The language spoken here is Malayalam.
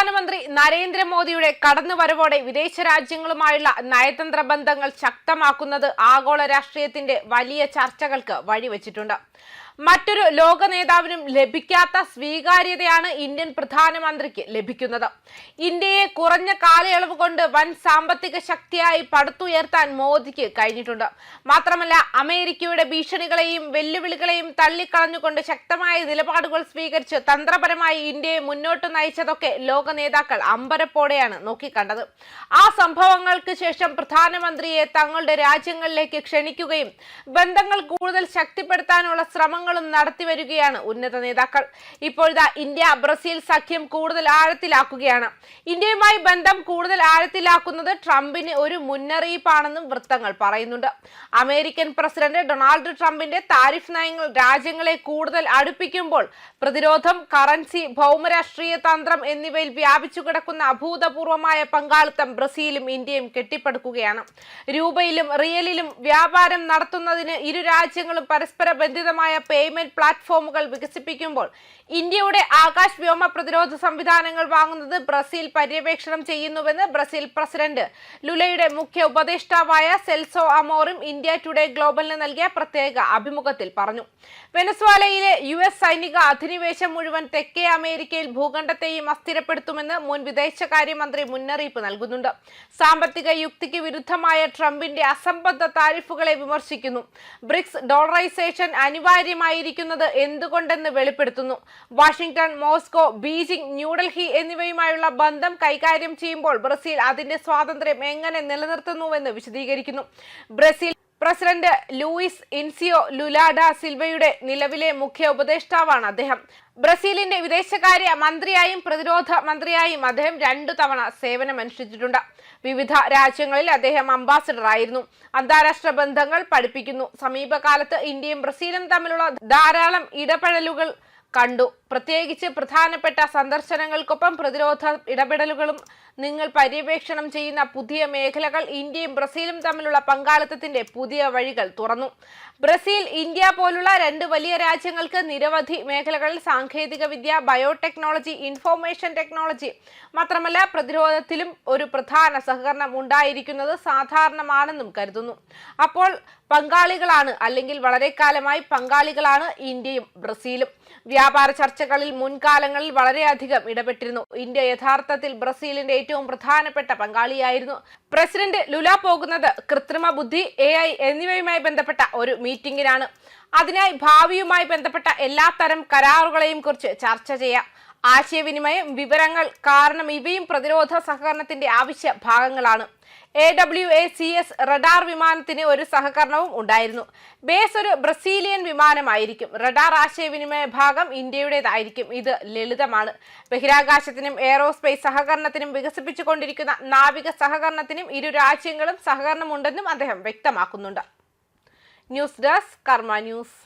പ്രധാനമന്ത്രി നരേന്ദ്രമോദിയുടെ കടന്നുവരവോടെ വിദേശ രാജ്യങ്ങളുമായുള്ള നയതന്ത്ര ബന്ധങ്ങൾ ശക്തമാക്കുന്നത് ആഗോള രാഷ്ട്രീയത്തിന്റെ വലിയ ചർച്ചകൾക്ക് വഴിവെച്ചിട്ടുണ്ട്. മറ്റൊരു ലോക നേതാവിനും ലഭിക്കാത്ത സ്വീകാര്യതയാണ് ഇന്ത്യൻ പ്രധാനമന്ത്രിക്ക് ലഭിക്കുന്നത്. ഇന്ത്യയെ കുറഞ്ഞ കാലയളവ് കൊണ്ട് വൻ സാമ്പത്തിക ശക്തിയായി പടുത്തുയർത്താൻ മോദിക്ക് കഴിഞ്ഞിട്ടുണ്ട്. മാത്രമല്ല അമേരിക്കയുടെ ഭീഷണികളെയും വെല്ലുവിളികളെയും തള്ളിക്കളഞ്ഞുകൊണ്ട് ശക്തമായ നിലപാടുകൾ സ്വീകരിച്ച് തന്ത്രപരമായി ഇന്ത്യയെ മുന്നോട്ട് നയിച്ചതൊക്കെ ലോക നേതാക്കൾ അമ്പരപ്പോടെയാണ് നോക്കിക്കണ്ടത്. ആ സംഭവങ്ങൾക്ക് ശേഷം പ്രധാനമന്ത്രിയെ തങ്ങളുടെ രാജ്യങ്ങളിലേക്ക് ക്ഷണിക്കുകയും ബന്ധങ്ങൾ കൂടുതൽ ശക്തിപ്പെടുത്താനുള്ള ശ്രമങ്ങളും നടത്തിവരികയാണ് ഉന്നത നേതാക്കൾ. ഇപ്പോഴത്തെ ഇന്ത്യ ബ്രസീൽ സഖ്യം കൂടുതൽ ആഴത്തിലാക്കുകയാണ്. ഇന്ത്യയുമായി ബന്ധം കൂടുതൽ ആഴത്തിലാക്കുന്നത് ട്രംപിന് ഒരു മുന്നറിയിപ്പാണെന്നും വൃത്തങ്ങൾ പറയുന്നുണ്ട്. അമേരിക്കൻ പ്രസിഡന്റ് ഡൊണാൾഡ് ട്രംപിന്റെ താരിഫ് നയങ്ങൾ രാജ്യങ്ങളെ കൂടുതൽ അടുപ്പിക്കുമ്പോൾ പ്രതിരോധം കറൻസി ഭൗമരാഷ്ട്രീയ തന്ത്രം എന്നിവയിൽ വ്യാപിച്ചു കിടക്കുന്ന അഭൂതപൂർവമായ പങ്കാളിത്തം ബ്രസീലും ഇന്ത്യയും കെട്ടിപ്പടുക്കുകയാണ്. രൂപയിലും റിയലിലും വ്യാപാരം നടത്തുന്നതിന് ഇരു രാജ്യങ്ങളും പരസ്പര ബന്ധിതമായ പേയ്മെന്റ് പ്ലാറ്റ്ഫോമുകൾ വികസിപ്പിക്കുമ്പോൾ ഇന്ത്യയുടെ ആകാശ് വ്യോമ പ്രതിരോധ സംവിധാനങ്ങൾ വാങ്ങുന്നത് ബ്രസീൽ പര്യവേക്ഷണം ചെയ്യുന്നുവെന്ന് ബ്രസീൽ പ്രസിഡന്റ് ലുലയുടെ മുഖ്യ ഉപദേഷ്ടാവായ സെൽസോ അമോറും ഇന്ത്യ ടുഡേ ഗ്ലോബലിന് നൽകിയ പ്രത്യേക അഭിമുഖത്തിൽ പറഞ്ഞു. വെനസ്വാലയിലെ യു എസ് സൈനിക അധിനിവേശം മുഴുവൻ തെക്കേ അമേരിക്കയിൽ ഭൂഖണ്ഡത്തെയും അസ്ഥിരപ്പെടുത്തുമെന്ന് മുൻ വിദേശകാര്യമന്ത്രി മുന്നറിയിപ്പ് നൽകുന്നുണ്ട്. സാമ്പത്തിക യുക്തിക്ക് വിരുദ്ധമായ ട്രംപിന്റെ അസംബദ്ധ താരിഫുകളെ വിമർശിക്കുന്നു. ബ്രിക്സ് ഡോളറൈസേഷൻ അനിവാര്യമായിരിക്കുന്നത് എന്തുകൊണ്ടെന്ന് വെളിപ്പെടുത്തുന്നു. വാഷിംഗ്ടൺ മോസ്കോ ബീജിംഗ് ന്യൂഡൽഹി എന്നിവയുമായുള്ള ബന്ധം കൈകാര്യം ചെയ്യുമ്പോൾ ബ്രസീൽ അതിന്റെ സ്വാതന്ത്ര്യം എങ്ങനെ നിലനിർത്തുന്നുവെന്ന് വിശദീകരിക്കുന്നു. Brazil president Luiz Inacio Lula da സിൽവയുടെ നിലവിലെ മുഖ്യ ഉപദേഷ്ടാവാണ് അദ്ദേഹം. ബ്രസീലിന്റെ വിദേശകാര്യ മന്ത്രിയായും പ്രതിരോധ മന്ത്രിയായും അദ്ദേഹം രണ്ടു തവണ സേവനമനുഷ്ഠിച്ചിട്ടുണ്ട് വിവിധ രാജ്യങ്ങളിൽ അദ്ദേഹം അംബാസിഡർ ആയിരുന്നു. അന്താരാഷ്ട്ര ബന്ധങ്ങൾ പഠിപ്പിക്കുന്നു. സമീപകാലത്ത് ഇന്ത്യയും ബ്രസീലും തമ്മിലുള്ള ധാരാളം ഇടപെടലുകൾ കണ്ടു. പ്രത്യേകിച്ച് പ്രധാനപ്പെട്ട സന്ദർശനങ്ങൾക്കൊപ്പം പ്രതിരോധ ഇടപെടലുകളും നിങ്ങൾ പര്യവേക്ഷണം ചെയ്യുന്ന പുതിയ മേഖലകൾ ഇന്ത്യയും ബ്രസീലും തമ്മിലുള്ള പങ്കാളിത്തത്തിന്റെ പുതിയ വഴികൾ തുറന്നു. ബ്രസീൽ ഇന്ത്യ പോലുള്ള രണ്ട് വലിയ രാജ്യങ്ങൾക്ക് നിരവധി മേഖലകളിൽ സാങ്കേതിക വിദ്യ ബയോടെക്നോളജി ഇൻഫോർമേഷൻ ടെക്നോളജി മാത്രമല്ല പ്രതിരോധത്തിലും ഒരു പ്രധാന സഹകരണം ഉണ്ടായിരിക്കുന്നത് സാധാരണമാണെന്നും കരുതുന്നു. അപ്പോൾ പങ്കാളികളാണ് അല്ലെങ്കിൽ വളരെ കാലമായി പങ്കാളികളാണ് ഇന്ത്യയും ബ്രസീലും. വ്യാപാര ചർച്ചകളിൽ മുൻകാലങ്ങളിൽ വളരെയധികം ഇടപെട്ടിരുന്നു. ഇന്ത്യ യഥാർത്ഥത്തിൽ ബ്രസീലിന്റെ ഏറ്റവും പ്രധാനപ്പെട്ട പങ്കാളിയായിരുന്നു. പ്രസിഡന്റ് ലുല പോകുന്നത് കൃത്രിമ ബുദ്ധി എ ഐ എന്നിവയുമായി ബന്ധപ്പെട്ട ഒരു മീറ്റിംഗിനാണ് അതിനായി ഭാവിയുമായി ബന്ധപ്പെട്ട എല്ലാ തരം കരാറുകളെയും കുറിച്ച് ചർച്ച ചെയ്യാം. ആശയവിനിമയം വിവരങ്ങൾ കാരണം ഇവയും പ്രതിരോധ സഹകരണത്തിന്റെ ആവശ്യ ഭാഗങ്ങളാണ്. A W A C S radar വിമാനത്തിന് ഒരു സഹകരണവും ഉണ്ടായിരുന്നു. ബേസ് ഒരു ബ്രസീലിയൻ വിമാനമായിരിക്കും. റഡാർ ആശയവിനിമയ ഭാഗം ഇന്ത്യയുടേതായിരിക്കും. ഇത് ലളിതമാണ്. ബഹിരാകാശത്തിനും എയറോസ്പേസ് സഹകരണത്തിനും വികസിപ്പിച്ചുകൊണ്ടിരിക്കുന്ന നാവിക സഹകരണത്തിനും ഇരു രാജ്യങ്ങളും സഹകരണമുണ്ടെന്നും അദ്ദേഹം വ്യക്തമാക്കുന്നുണ്ട്. News desk Karma news.